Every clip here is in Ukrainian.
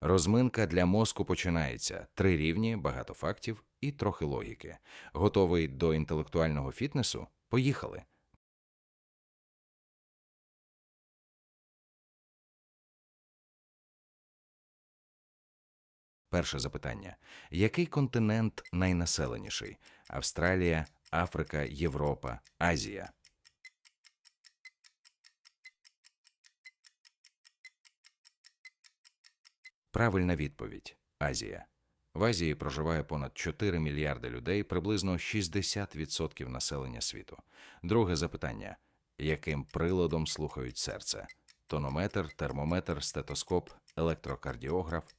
Розминка для мозку починається. Три рівні, багато фактів і трохи логіки. Готовий до інтелектуального фітнесу? Поїхали. Перше запитання. Який континент найнаселеніший? Австралія, Африка, Європа, Азія. Правильна відповідь Азія. В Азії проживає понад 4 мільярди людей, приблизно 60% населення світу. Друге запитання: яким приладом слухають серце? Тонометр, термометр, стетоскоп, електрокардіограф.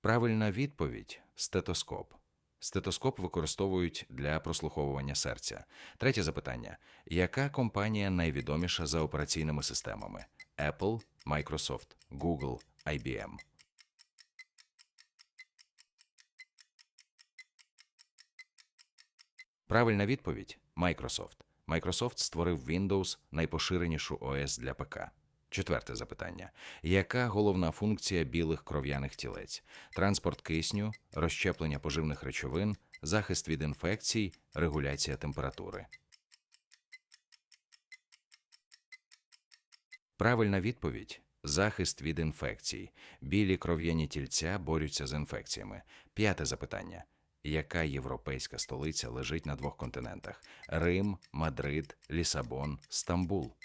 Правильна відповідь стетоскоп. Стетоскоп використовують для прослуховування серця. Третє запитання: яка компанія найвідоміша за операційними системами? Apple, Microsoft, Google, IBM. Правильна відповідь Microsoft. Microsoft створив Windows найпоширенішу ОС для ПК. Четверте запитання: яка головна функція білих кров'яних тілець? Транспорт кисню, розщеплення поживних речовин, захист від інфекцій, регуляція температури. Правильна відповідь захист від інфекцій. Білі кров'яні тільця борються з інфекціями. П'яте запитання: яка європейська столиця лежить на двох континентах: Рим, Мадрид, Лісабон, Стамбул?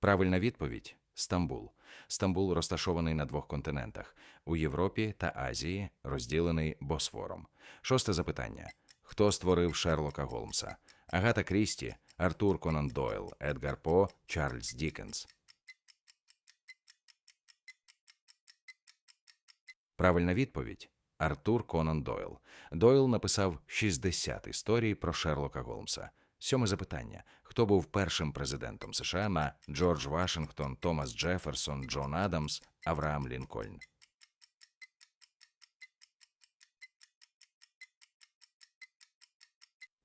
Правильна відповідь Стамбул. Стамбул розташований на двох континентах у Європі та Азії, розділений Босфором. Шосте запитання: хто створив Шерлока Голмса? Агата Крісті, Артур Конан Дойл, Едгар По, Чарльз Дікенс. Правильна відповідь Артур Конан Дойл. Дойл написав 60 історій про Шерлока Голмса. Сьоме запитання: хто був першим президентом США на Джордж Вашингтон, Томас Джеферсон, Джон Адамс, Авраам Лінкольн?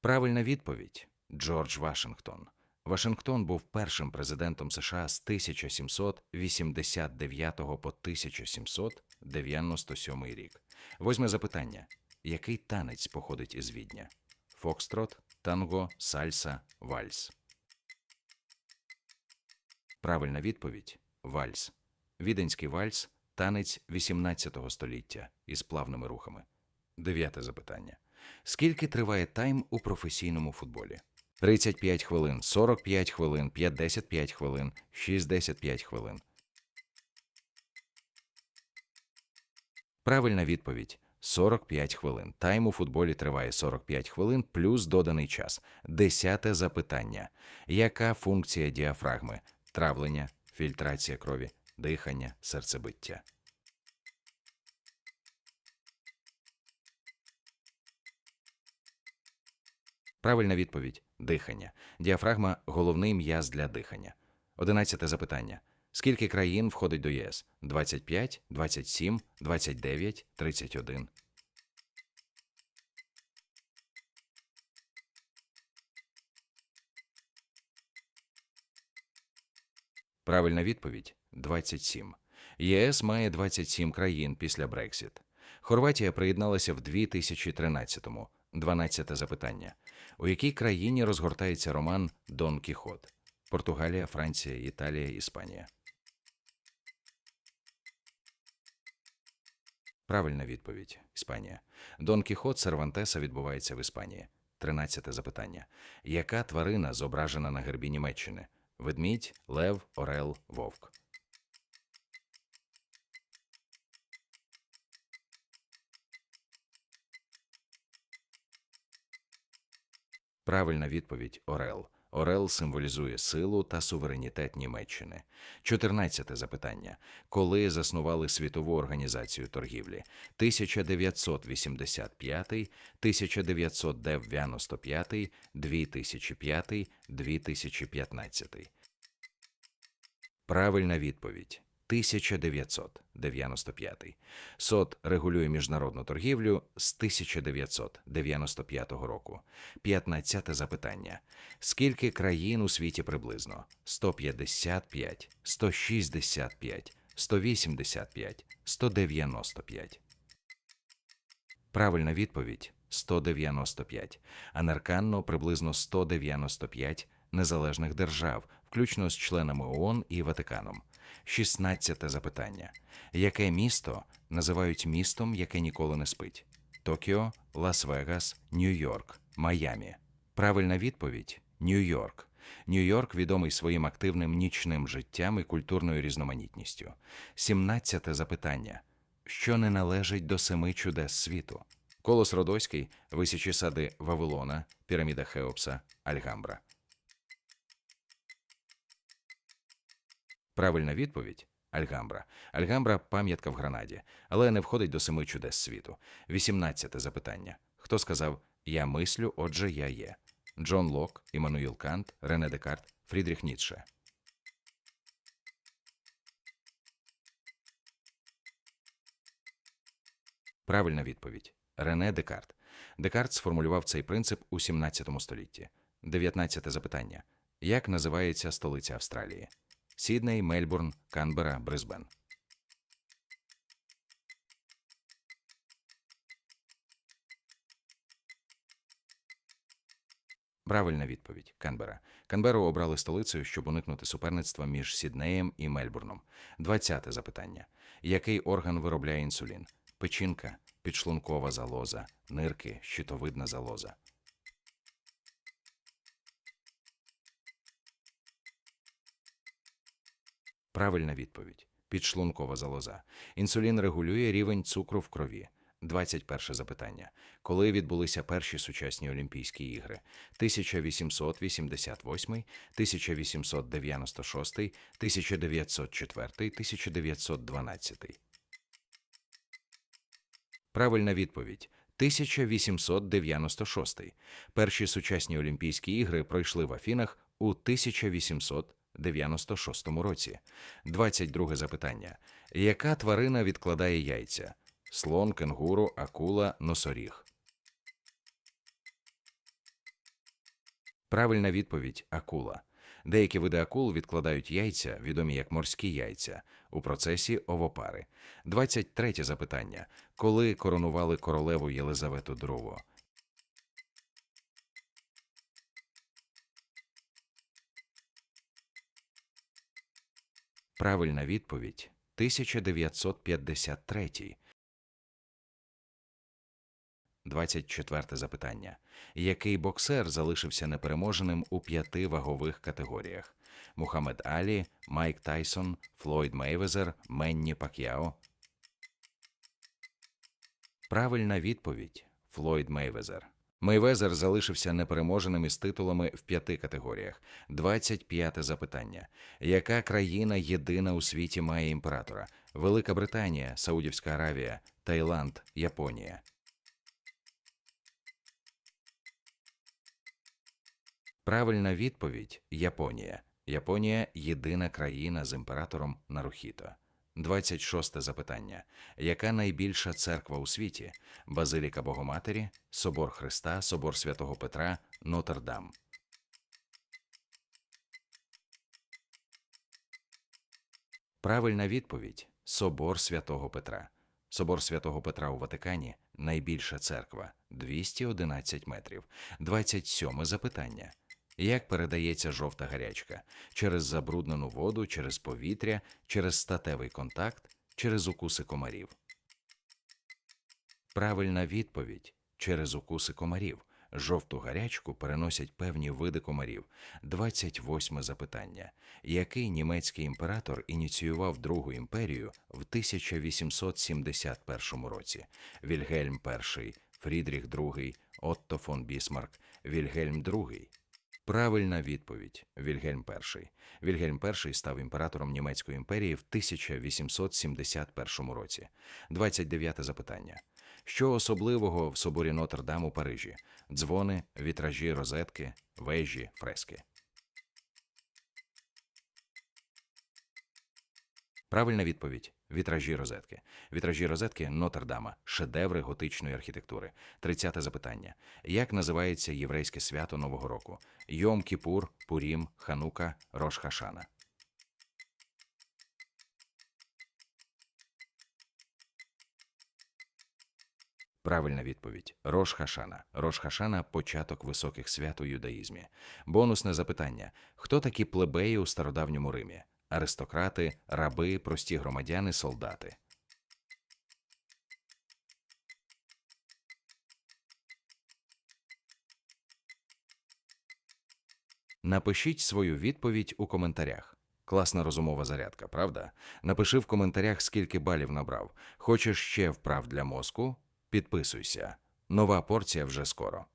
Правильна відповідь Джордж Вашингтон. Вашингтон був першим президентом США з 1789 по 1797 рік. Восьме запитання: який танець походить із Відня? Фокстрот, танго, сальса, вальс. Правильна відповідь вальс. Віденський вальс танець 18 століття із плавними рухами. Дев'яте запитання. Скільки триває тайм у професійному футболі? 35 хвилин, 45 хвилин, 55 хвилин, 65 хвилин. Правильна відповідь 45 хвилин. Тайм у футболі триває 45 хвилин плюс доданий час. Десяте запитання. Яка функція діафрагми? Травлення, фільтрація крові, дихання, серцебиття. Правильна відповідь дихання. Діафрагма головний м'яз для дихання. Одинадцяте запитання. Скільки країн входить до ЄС? 25, 27, 29, 31. Правильна відповідь 27. ЄС має 27 країн після Брексіт. Хорватія приєдналася в 2013-му. 12 запитання. У якій країні розгортається роман Дон Кіхот? Португалія, Франція, Італія, Іспанія. Правильна відповідь Іспанія. Дон Кіхот Сервантеса відбувається в Іспанії. 13 запитання. Яка тварина зображена на гербі Німеччини? Ведмідь, лев, орел, вовк. Правильна відповідь Орел. Орел символізує силу та суверенітет Німеччини. 14 запитання. Коли заснували Світову організацію торгівлі? 1985, 1995, 2005, 2015. Правильна відповідь 1995. СОТ регулює міжнародну торгівлю з 1995 року. 15 запитання. Скільки країн у світі приблизно? 155, 165, 185, 195. Правильна відповідь 195. А Нерканно приблизно 195 незалежних держав, включно з членами ООН і Ватиканом. 16 запитання. Яке місто називають містом, яке ніколи не спить? Токіо, Лас-Вегас, Нью-Йорк, Майамі. Правильна відповідь Нью-Йорк. Нью-Йорк відомий своїм активним нічним життям і культурною різноманітністю. 17 запитання. Що не належить до семи чудес світу? Колос Родоський, висячі сади Вавилона, піраміда Хеопса, Альгамбра. Правильна відповідь Альгамбра. Альгамбра пам'ятка в Гранаді, але не входить до семи чудес світу. 18 запитання. Хто сказав Я мислю, отже, я є? Джон Лок, Іммануїл Кант, Рене Декарт, Фрідріх Ніцше. Правильна відповідь Рене Декарт. Декарт сформулював цей принцип у 17 столітті. 19 запитання. Як називається столиця Австралії? Сідней, Мельбурн, Канбера, Брисбен. Правильна відповідь Канбера. Канберу обрали столицею, щоб уникнути суперництва між Сіднеєм і Мельбурном. 20 запитання. Який орган виробляє інсулін? Печінка, підшлункова залоза, нирки, щитовидна залоза. Правильна відповідь. Підшлункова залоза. Інсулін регулює рівень цукру в крові. 21 запитання. Коли відбулися перші сучасні Олімпійські ігри? 1888, 1896, 1904, 1912. Правильна відповідь 1896. Перші сучасні Олімпійські ігри пройшли в Афінах у 1896 році. 22 запитання. Яка тварина відкладає яйця? Слон, кенгуру, акула, носоріг. Правильна відповідь акула. Деякі види акул відкладають яйця, відомі як морські яйця, у процесі овопари. 23 запитання. Коли коронували королеву Єлизавету II? Правильна відповідь 1953. 24 запитання. Який боксер залишився непереможеним у п'яти вагових категоріях? Мухаммед Алі, Майк Тайсон, Флойд Мейвезер, Менні Пак'яо. Правильна відповідь Флойд Мейвезер. Мейвезер залишився непереможеним із титулами в п'яти категоріях. 25 запитання. Яка країна єдина у світі має імператора? Велика Британія, Саудівська Аравія, Таїланд, Японія. Правильна відповідь Японія. Японія єдина країна з імператором Нарухіто. 26 запитання. Яка найбільша церква у світі? Базиліка Богоматері, Собор Христа, Собор Святого Петра, Нотр-Дам. Правильна відповідь Собор Святого Петра. Собор Святого Петра у Ватикані найбільша церква 211 метрів. 27 запитання. Як передається жовта гарячка? Через забруднену воду, через повітря, через статевий контакт, через укуси комарів? Правильна відповідь через укуси комарів. Жовту гарячку переносять певні види комарів. 28 запитання. Який німецький імператор ініціював Другу імперію в 1871 році? Вільгельм І, Фрідріх II, Отто фон Бісмарк, Вільгельм II. Правильна відповідь Вільгельм І. Вільгельм І став імператором Німецької імперії в 1871 році. 29 запитання. Що особливого в соборі Нотр-Дам у Парижі? Дзвони, вітражі, розетки, вежі, фрески. Правильна відповідь вітражі розетки. Вітражі розетки Нотр-Дама, шедеври готичної архітектури. Тридцяте запитання. Як називається єврейське свято Нового року? Йом Кіпур, Пурім, Ханука, Рош Хашана. Правильна відповідь Рош Хашана. Рош Хашана початок високих свят у юдаїзмі. Бонусне запитання: хто такі плебеї у стародавньому Римі? Аристократи, раби, прості громадяни, солдати. Напишіть свою відповідь у коментарях. Класна розумова зарядка, правда? Напиши в коментарях, скільки балів набрав. Хочеш ще вправ для мозку? Підписуйся. Нова порція вже скоро.